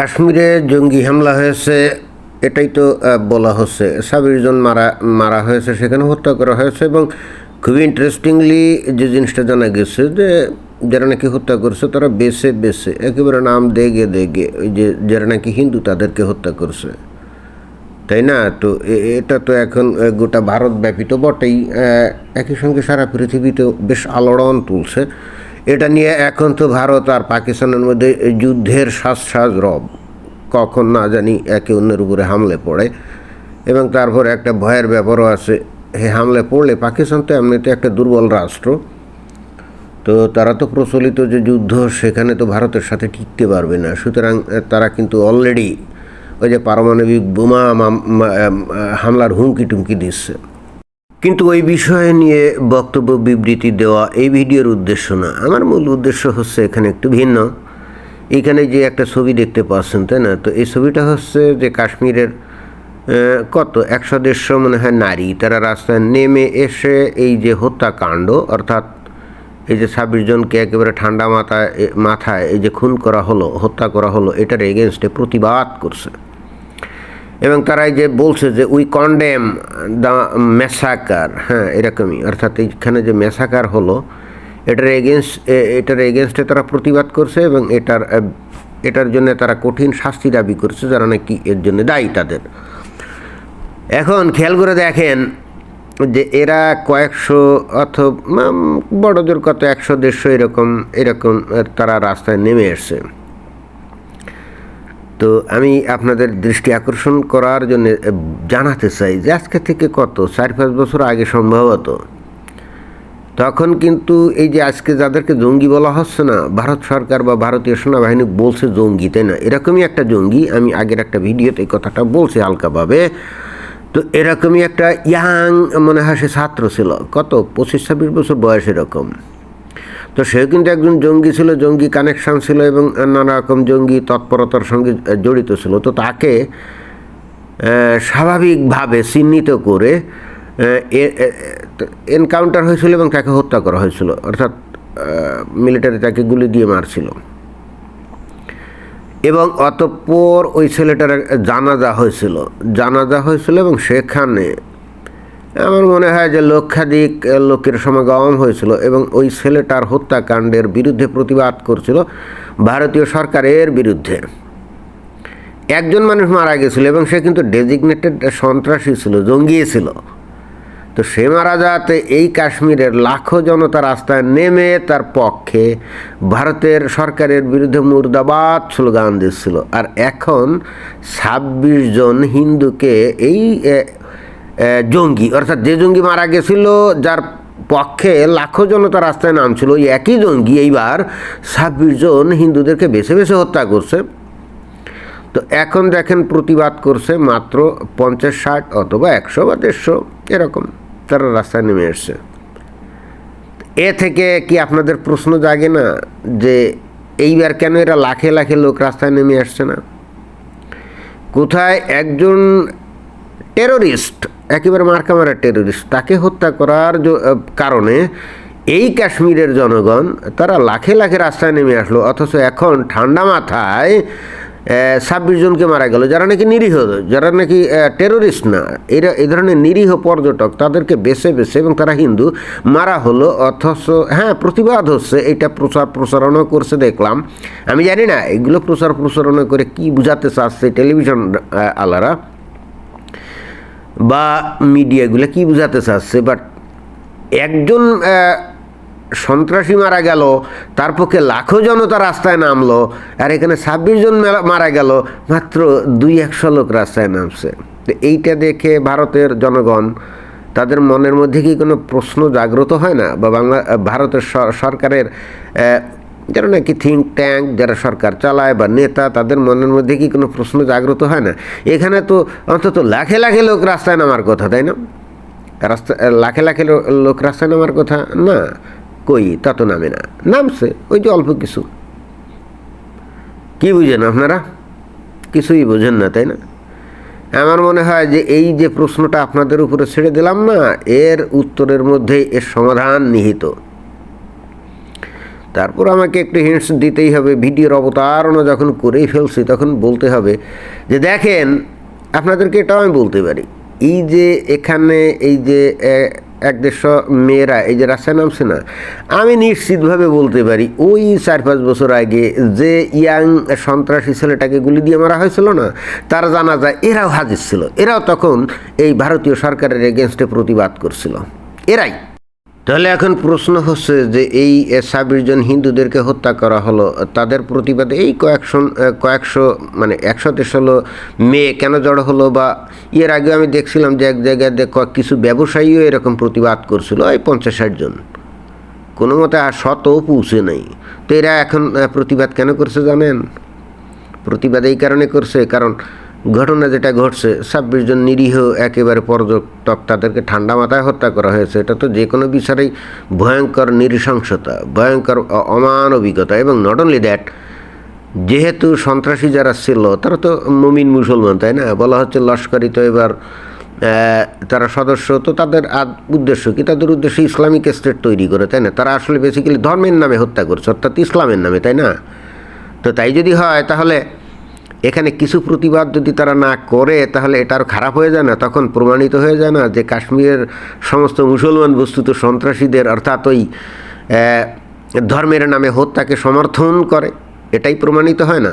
কাশ্মীরে জঙ্গি হামলা হয়েছে, এটাই তো বলা হচ্ছে। ছাব্বিশ জন মারা মারা হয়েছে, সেখানে হত্যা করা হয়েছে এবং খুবই ইন্টারেস্টিংলি যে জিনিসটা জানা গেছে যে যারা নাকি হত্যা করছে, তারা বেছে বেছে, একেবারে নাম দেগে দেগে ওই যে যারা নাকি হিন্দু, তাদেরকে হত্যা করছে। তাই না? তো এটা তো এখন গোটা ভারতব্যাপী তো বটেই একই সঙ্গে সারা পৃথিবীতে বেশ আলোড়ন তুলছে। এটা নিয়ে এখন তো ভারত আর পাকিস্তানের মধ্যে যুদ্ধের শ্বাস রব। কখন না জানি একে অন্যের উপরে হামলে পড়ে। এবং তারপর একটা ভয়ের ব্যাপারও আছে। হে হামলে পড়লে পাকিস্তান তো এমনিতে একটা দুর্বল রাষ্ট্র। তো তারা তো প্রচলিত যে যুদ্ধ, সেখানে তো ভারতের সাথে টিকতে পারবে না। সুতরাং তারা কিন্তু অলরেডি ওই যে পারমাণবিক বোমা হামলার হুমকি টুমকি দিচ্ছে। কিন্তু ওই বিষয়ে নিয়ে বক্তব্য, বিবৃতি দেওয়া এই ভিডিওর উদ্দেশ্য না। আমার মূল উদ্দেশ্য হচ্ছে এখানে একটু ভিন্ন। এখানে যে একটা ছবি দেখতে পাচ্ছেন, তাই না? তো এই ছবিটা হচ্ছে যে কাশ্মীরের কত? একশো দেড়শো মনে হয় নারী। তারা রাস্তায় নেমে এসে এই যে হত্যাকাণ্ড, অর্থাৎ এই যে ছাব্বিশ জনকে একেবারে ঠান্ডা মাথায় মাথায় এই যে খুন করা হলো, হত্যা করা হলো, এটার এগেনস্টে প্রতিবাদ করছে। এবং তারা যে বলছে যে উই কন্ডেম দ্য মেসাকার হ্যাঁ এরকমই। অর্থাৎ এইখানে যে মেসাকার হলো, এটার এগেনস্ট এটার এগেনস্টে তারা প্রতিবাদ করছে এবং এটার এটার জন্য তারা কঠিন শাস্তি দাবি করছে, যারা নাকি এর জন্য দায়ী তাদের। এখন খেয়াল করে দেখেন যে, এরা কয়েকশো অথবা বড়দের কত, একশো, দেড়শো এরকম এরকম তারা রাস্তায় নেমে এসছে। তো আমি আপনাদের দৃষ্টি আকর্ষণ করার জন্য জানাতে চাই যে আজকে থেকে কত? চার, পাঁচ বছর আগে সম্ভবত। তখন কিন্তু এই যে আজকে যাদেরকে জঙ্গি বলা হচ্ছে না, ভারত সরকার বা ভারতীয় সেনাবাহিনী বলছে জঙ্গি, তাই না? এরকমই একটা জঙ্গি, আমি আগের একটা ভিডিওতে এই কথাটা বলছি হালকাভাবে। তো এরকমই একটা ইয়াং, মনে হয় সে ছাত্র ছিল। কত? পঁচিশ, ছাব্বিশ বছর বয়স এরকম। তো সেও কিন্তু একজন জঙ্গি ছিল, জঙ্গি কানেকশান ছিল এবং নানা রকম জঙ্গি তৎপরতার সঙ্গে জড়িত ছিল। তো তাকে স্বাভাবিকভাবে চিহ্নিত করে এনকাউন্টার হয়েছিল এবং তাকে হত্যা করা হয়েছিল। অর্থাৎ মিলিটারি তাকে গুলি দিয়ে মারছিল। এবং অতঃপর ওই ছেলেটার জানাজা হয়েছিল। জানাজা হয়েছিল এবং সেখানে আমার মনে হয় যে লক্ষাধিক লোকের সমাগম হয়েছিল এবং ওই ছেলেটার হত্যাকাণ্ডের বিরুদ্ধে প্রতিবাদ করছিল ভারতীয় সরকারের বিরুদ্ধে। একজন মানুষ মারা গেছিল এবং সে কিন্তু ডেজিগনেটেড সন্ত্রাসী ছিল, জঙ্গি ছিল। তো সে মারা যাতে এই কাশ্মীরের লাখো জনতা রাস্তায় নেমে তার পক্ষে ভারতের সরকারের বিরুদ্ধে মুর্দাবাদ স্লোগান দিচ্ছিল। আর এখন ছাব্বিশ জন হিন্দুকে এই জঙ্গি। অর্থাৎ যে জঙ্গি মারা গেছিল, যার পক্ষে লাখো জনতা রাস্তায় নামছিল, ওই একই জঙ্গি এইবার ছাব্বিশ জন হিন্দুদেরকে বেছে বেছে হত্যা করছে। তো এখন দেখেন প্রতিবাদ করছে মাত্র পঞ্চাশ, ষাট অথবা একশো বা দেড়শো, এরকম তারা রাস্তায় নেমে এসছে। এ থেকে কি আপনাদের প্রশ্ন জাগে না যে এইবার কেন এরা লাখে লাখে লোক রাস্তায় নেমে আসছে না? কোথায় একজন টেরোরিস্ট একেবারে মার্কা মারা টেরোরিস্ট তাকে হত্যা করার কারণে এই কাশ্মীরের জনগণ তারা লাখে লাখে রাস্তায় নেমে আসলো, অথচ এখন ঠান্ডা মাথায় ছাব্বিশ জনকে মারা গেল, যারা নাকি নিরীহ, যারা নাকি টেরোরিস্ট না। এরা এই ধরনের নিরীহ পর্যটক, তাদেরকে বেছে বেছে এবং তারা হিন্দু, মারা হলো, অথচ হ্যাঁ প্রতিবাদ হচ্ছে, এটা প্রচার প্রসারণও করছে, দেখলাম। আমি জানি না, এগুলো প্রচার প্রচারণা করে কি বুঝাতে চাচ্ছে টেলিভিশন আলারা। বা মিডিয়াগুলো কি বোঝাতে চাচ্ছে? বাট একজন সন্ত্রাসী মারা গেল, তার পক্ষে লাখো জনতা রাস্তায় নামলো, আর এখানে ছাব্বিশ জন মারা গেল, মাত্র দুই একশো লোক রাস্তায় নামছে। তো এইটা দেখে ভারতের জনগণ, তাদের মনের মধ্যে কি কোনো প্রশ্ন জাগ্রত হয় না? বা বাংলা, ভারতের সরকারের যারা নাকি থিঙ্ক ট্যাঙ্ক যারা সরকার চালায় বা নেতা, তাদের মনের মধ্যে কি কোনো প্রশ্ন জাগ্রত হয় না? এখানে তো অন্তত লাখে লাখে লোক রাস্তায় নামার কথা, তাই না? রাস্তা, লাখে লাখে লোক রাস্তায় নামার কথা? না, কই? তা তো নামে না। নামছে, ওই যে অল্প কিছু। কি বুঝেন আপনারা? কিছুই বোঝেন না, তাই না? আমার মনে হয় যে এই যে প্রশ্নটা আপনাদের উপরে ছেড়ে দিলাম না, এর উত্তরের মধ্যেই এর সমাধান নিহিত। তারপর আমাকে একটু হিন্টস দিতেই হবে, ভিডিওর অবতারণা যখন করেই ফেলছি তখন বলতে হবে যে দেখেন, আপনাদেরকে এটাও আমি বলতে পারি, এই যে এখানে এই যে এক দেড়শো মেয়েরা, এই যে রাস্তায় নামছে না, আমি নিশ্চিতভাবে বলতে পারি ওই চার পাঁচ বছর আগে যে ইয়াং সন্ত্রাসী ছেলেটাকে গুলি দিয়ে মারা হয়েছিল না, তার জানা যায় এরাও হাজির ছিল, এরাও তখন এই ভারতীয় সরকারের এগেনস্টে প্রতিবাদ করছিল, এরাই। তাহলে এখন প্রশ্ন হচ্ছে যে এই ছাব্বিশ জন হিন্দুদেরকে হত্যা করা হলো, তাদের প্রতিবাদে এই কয়েকশো কয়েকশো মানে একশো দেড়শো মেয়ে কেন জড়ো হলো বা এর আগে আমি দেখছিলাম যে এক জায়গায় কিছু ব্যবসায়ীও এরকম প্রতিবাদ করছিল এই পঞ্চাশ ষাট জন। কোনো মতে আর শতও পৌঁছে নেই। তো এরা এখন প্রতিবাদ কেন করছে জানেন? প্রতিবাদ এই কারণে করছে, কারণ ঘটনা যেটা ঘটছে, ছাব্বিশ জন নিরীহ একেবারে পর্যটক তাদেরকে ঠান্ডা মাথায় হত্যা করা হয়েছে। এটা তো যে কোনো বিচারেই ভয়ঙ্কর নৃশংসতা, ভয়ঙ্কর অমানবিকতা এবং নট অনলি দ্যাট যেহেতু সন্ত্রাসী যারা ছিল, তারা তো মুমিন মুসলমান, তাই না? বলা হচ্ছে লস্করি তো এবার তারা সদস্য, তো তাদের উদ্দেশ্য কি? তাদের উদ্দেশ্য ইসলামিক স্টেট তৈরি করে, তাই না? তারা আসলে বেসিক্যালি ধর্মের নামে হত্যা করছে, অর্থাৎ ইসলামের নামে, তাই না? তো তাই যদি হয়, তাহলে এখানে কিছু প্রতিবাদ যদি তারা না করে, তাহলে এটা আরও খারাপ হয়ে যায় না? তখন প্রমাণিত হয়ে যায় না যে কাশ্মীরের সমস্ত মুসলমান বস্তুত সন্ত্রাসীদের, অর্থাৎ ওই ধর্মের নামে হত্যাকে সমর্থন করে। এটাই প্রমাণিত হয় না।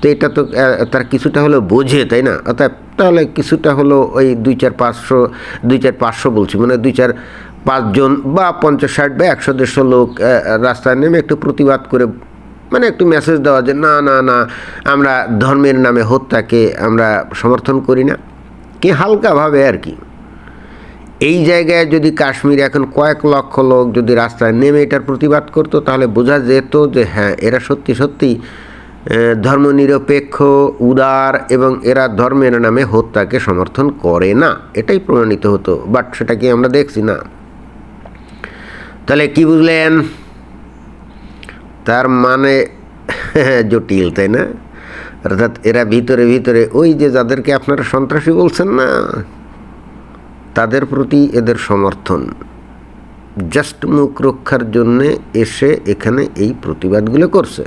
তো এটা তো তার কিছুটা হলো বোঝে, তাই না? অর্থাৎ তাহলে কিছুটা হলো ওই দুই চার পাঁচশো, দুই চার পাঁচশো বলছি মানে দুই চার পাঁচজন বা পঞ্চাশ ষাট বা একশো দেড়শো লোক রাস্তায় নেমে একটু প্রতিবাদ করে মানে একটু মেসেজ দেওয়া যে, না না না, আমরা ধর্মের নামে হত্যাকে আমরা সমর্থন করি না। কি হালকাভাবে আর কি। এই জায়গায় যদি কাশ্মীর এখন কয়েক লক্ষ লোক যদি রাস্তায় নেমে এটার প্রতিবাদ করতো, তাহলে বোঝা যেত যে হ্যাঁ এরা সত্যি সত্যি ধর্মনিরপেক্ষ, উদার এবং এরা ধর্মের নামে হত্যাকে সমর্থন করে না। এটাই প্রমাণিত হতো, বাট সেটা কি আমরা দেখছি না? তাহলে কি বুঝলেন? তার মানে জটিল, তাই না? অর্থাৎ এরা ভিতরে ভিতরে ওই যে যাদেরকে আপনারা সন্ত্রাসী বলছেন না, তাদের প্রতি এদের সমর্থন। জাস্ট মুখ রক্ষার জন্যে এসে এখানে এই প্রতিবাদগুলো করছে।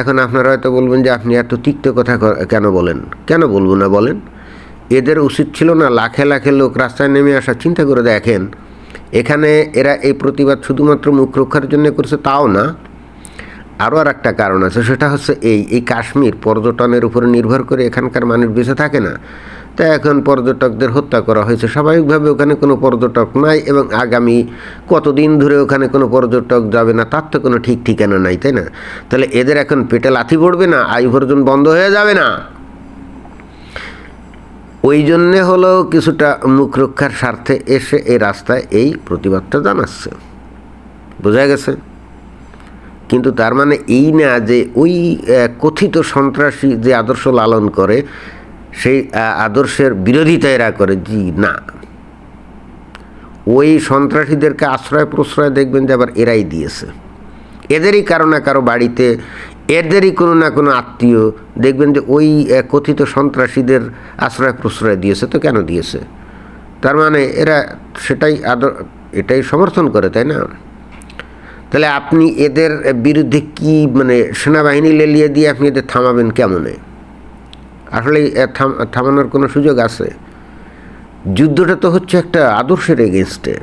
এখন আপনারা হয়তো বলবেন যে আপনি এত তিক্ত কথা কেন বলেন? কেন বলব না বলেন? এদের উচিত ছিল না লাখে লাখে লোক রাস্তায় নেমে আসা চিন্তা করে দেখেন। এখানে এরা এই প্রতিবাদ শুধুমাত্র মুখ রক্ষার জন্য করছে তাও না। আরও আর একটা কারণ আছে, সেটা হচ্ছে এই এই কাশ্মীর পর্যটনের উপরে নির্ভর করে এখানকার মানুষ বেঁচে থাকে না। তাই এখন পর্যটকদের হত্যা করা হয়েছে। স্বাভাবিকভাবে ওখানে কোনো পর্যটক নাই এবং আগামী কতদিন ধরে ওখানে কোনো পর্যটক যাবে না, তার তো কোনো ঠিক ঠিকানা নাই, তাই না? তাহলে এদের এখন পেটে লাথি পড়বে না? আয় বন্ধ হয়ে যাবে না? ওই জন্যে হলো কিছুটা মুখ রক্ষার স্বার্থে এসে এই রাস্তায় এই প্রতিবাদটা জানাচ্ছে। বোঝা গেছে? কিন্তু তার মানে এই না যে ওই কথিত সন্ত্রাসী যে আদর্শ লালন করে, সেই আদর্শের বিরোধিতা এরা করে। জি, না। ওই সন্ত্রাসীদেরকে আশ্রয় প্রশ্রয় দেখবেন যে আবার এরাই দিয়েছে। এদেরই কারও না কারও বাড়িতে এদেরই কোনো না, কোনো আত্মীয়। দেখবেন যে ওই কথিত সন্ত্রাসীদের আশ্রয় প্রশ্রয় দিয়েছে, তো কেন দিয়েছে? তার মানে এরা সেটাই আদর, এটাই সমর্থন করে, তাই না? তাহলে আপনি এদের বিরুদ্ধে কি মানে সেনাবাহিনী লেলিয়ে দিয়ে আপনি এদের থামাবেন কেমনে? আসলে থামানোর কোনো সুযোগ আছে? যুদ্ধটা তো হচ্ছে একটা আদর্শের এগেনস্টে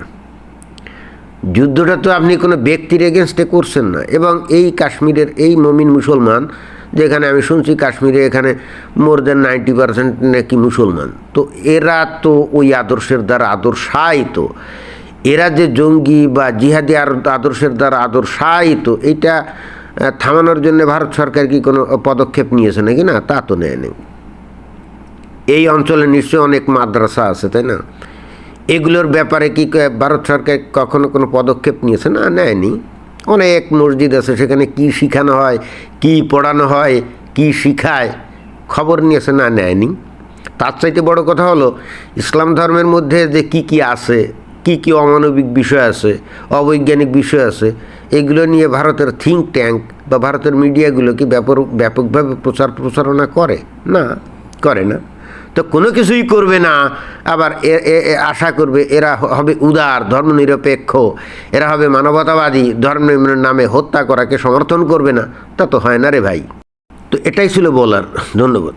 যুদ্ধটা তো আপনি কোনো ব্যক্তির এগেনস্টে করছেন না। এবং এই কাশ্মীরের এই মমিন মুসলমান, যেখানে আমি শুনছি কাশ্মীরে এখানে মোর দেন নাইনটি পার্সেন্ট নাকি মুসলমান। তো এরা তো ওই আদর্শের দ্বারা আদর্শায়িত। এরা যে জঙ্গি বা জিহাদি আর আদর্শের দ্বারা আদর্শায়িত এটা থামানোর জন্য ভারত সরকার কি কোনো পদক্ষেপ নিয়েছে নাকি? না, তা তো নেয়নি। এই অঞ্চলে নিশ্চয়ই অনেক মাদ্রাসা আছে, তাই না? এগুলোর ব্যাপারে কি ভারত সরকার কখনো কোনো পদক্ষেপ নিয়েছে? না, নেয়নি। অনেক মসজিদ আছে, সেখানে কি শিখানো হয়, কি পড়ানো হয়, কি শিখায়, খবর নিয়েছে, না, নেয়নি। তার চাইতে বড় কথা হলো, ইসলাম ধর্মের মধ্যে যে কি কি আছে, কি কি অমানবিক বিষয় আছে, অবৈজ্ঞানিক বিষয় আছে, এগুলো নিয়ে ভারতের থিঙ্ক ট্যাঙ্ক বা ভারতের মিডিয়াগুলো কি ব্যাপক ব্যাপকভাবে প্রচার প্রচারণা করে? না করে না। তো কোনো কিছুই করবে না। আবার আশা করবে এরা হবে উদার, ধর্মনিরপেক্ষ। এরা হবে মানবতাবাদী ধর্ম নামে হত্যা করাকে সমর্থন করবে না। তা তো হয় না রে ভাই। তো এটাই ছিল বলার। ধন্যবাদ।